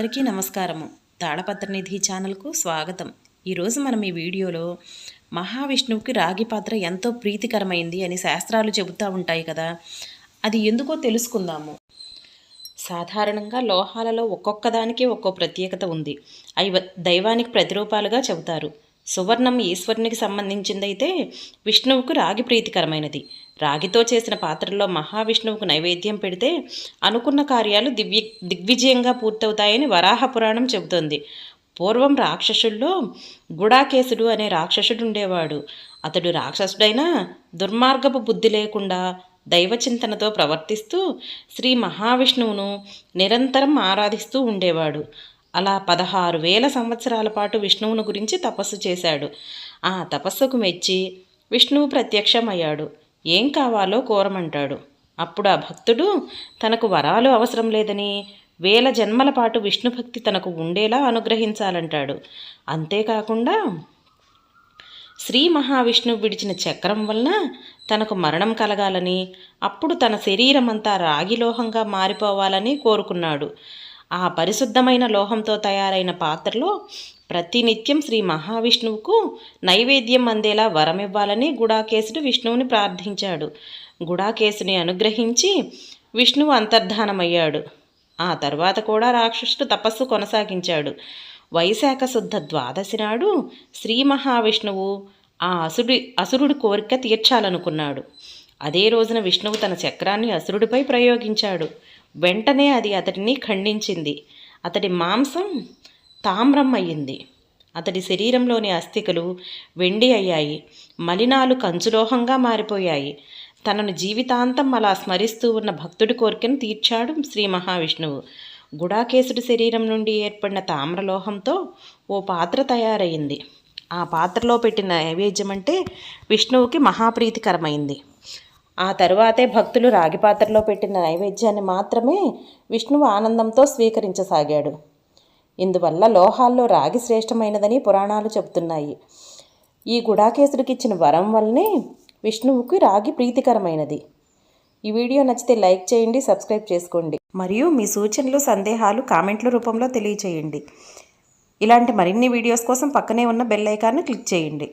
అందరికీ నమస్కారము. తాళపత్రనిధి ఛానల్కు స్వాగతం. ఈరోజు మనం ఈ వీడియోలో మహావిష్ణువుకి రాగి పాత్ర ఎంతో ప్రీతికరమైంది అని శాస్త్రాలు చెబుతూ ఉంటాయి కదా. అది ఎందుకో తెలుసుకుందాము. సాధారణంగా లోహాలలో ఒక్కొక్క దానికి ఒక్కో ప్రత్యేకత ఉంది. అవి దైవానికి ప్రతిరూపాలుగా చెబుతారు. సువర్ణం ఈశ్వరునికి సంబంధించిందైతే విష్ణువుకు రాగి ప్రీతికరమైనది. రాగితో చేసిన పాత్రలో మహావిష్ణువుకు నైవేద్యం పెడితే అనుకున్న కార్యాలు దివ్య దిగ్విజయంగా పూర్తవుతాయని వరాహ పురాణం చెబుతోంది. పూర్వం రాక్షసుల్లో గుడాకేశుడు అనే రాక్షసుడు ఉండేవాడు. అతడు రాక్షసుడైనా దుర్మార్గపు బుద్ధి లేకుండా దైవచింతనతో ప్రవర్తిస్తూ శ్రీ మహావిష్ణువును నిరంతరం ఆరాధిస్తూ ఉండేవాడు. అలా పదహారు వేల సంవత్సరాల పాటు విష్ణువును గురించి తపస్సు చేశాడు. ఆ తపస్సుకు మెచ్చి విష్ణువు ప్రత్యక్షమయ్యాడు. ఏం కావాలో కోరమంటాడు. అప్పుడు ఆ భక్తుడు తనకు వరాలు అవసరం లేదని వేల జన్మల పాటు విష్ణు భక్తి తనకు ఉండేలా అనుగ్రహించాలంటాడు. అంతేకాకుండా శ్రీ మహావిష్ణువు విడిచిన చక్రం వలన తనకు మరణం కలగాలని అప్పుడు తన శరీరమంతా రాగి లోహంగా మారిపోవాలని కోరుకున్నాడు. ఆ పరిశుద్ధమైన లోహంతో తయారైన పాత్రలో ప్రతినిత్యం శ్రీ మహావిష్ణువుకు నైవేద్యం అందేలా వరమివ్వాలని గుడాకేశుడు విష్ణువుని ప్రార్థించాడు. గుడాకేశుని అనుగ్రహించి విష్ణువు అంతర్ధానమయ్యాడు. ఆ తర్వాత కూడా రాక్షసుడు తపస్సు కొనసాగించాడు. వైశాఖ శుద్ధ ద్వాదశి నాడు శ్రీ మహావిష్ణువు ఆ అసుడి అసురుడి కోరిక తీర్చాలనుకున్నాడు. అదే రోజున విష్ణువు తన చక్రాన్ని అసురుడిపై ప్రయోగించాడు. వెంటనే అది అతడిని ఖండించింది. అతడి మాంసం తామ్రం అయ్యింది అతడి శరీరంలోని అస్థికలు వెండి అయ్యాయి. మలినాలు కంచులోహంగా మారిపోయాయి. తనను జీవితాంతం అలా స్మరిస్తూ ఉన్న భక్తుడి కోరికను తీర్చాడు శ్రీ మహావిష్ణువు. గుడాకేశుడి శరీరం నుండి ఏర్పడిన తామ్రలోహంతో ఓ పాత్ర తయారైంది. ఆ పాత్రలో పెట్టిన నైవేద్యం అంటే విష్ణువుకి మహాప్రీతికరమైంది. ఆ తరువాతే భక్తులు రాగి పాత్రలో పెట్టిన నైవేద్యాన్ని మాత్రమే విష్ణువు ఆనందంతో స్వీకరించసాగాడు. ఇందువల్ల లోహాల్లో రాగి శ్రేష్టమైనదని పురాణాలు చెబుతున్నాయి. ఈ గుడాకేశుడికి ఇచ్చిన వరం వల్లనే విష్ణువుకి రాగి ప్రీతికరమైనది. ఈ వీడియో నచ్చితే లైక్ చేయండి సబ్స్క్రైబ్ చేసుకోండి. మరియు మీ సూచనలు సందేహాలు కామెంట్ల రూపంలో తెలియచేయండి. ఇలాంటి మరిన్ని వీడియోస్ కోసం పక్కనే ఉన్న బెల్ ఐకాన్ను క్లిక్ చేయండి.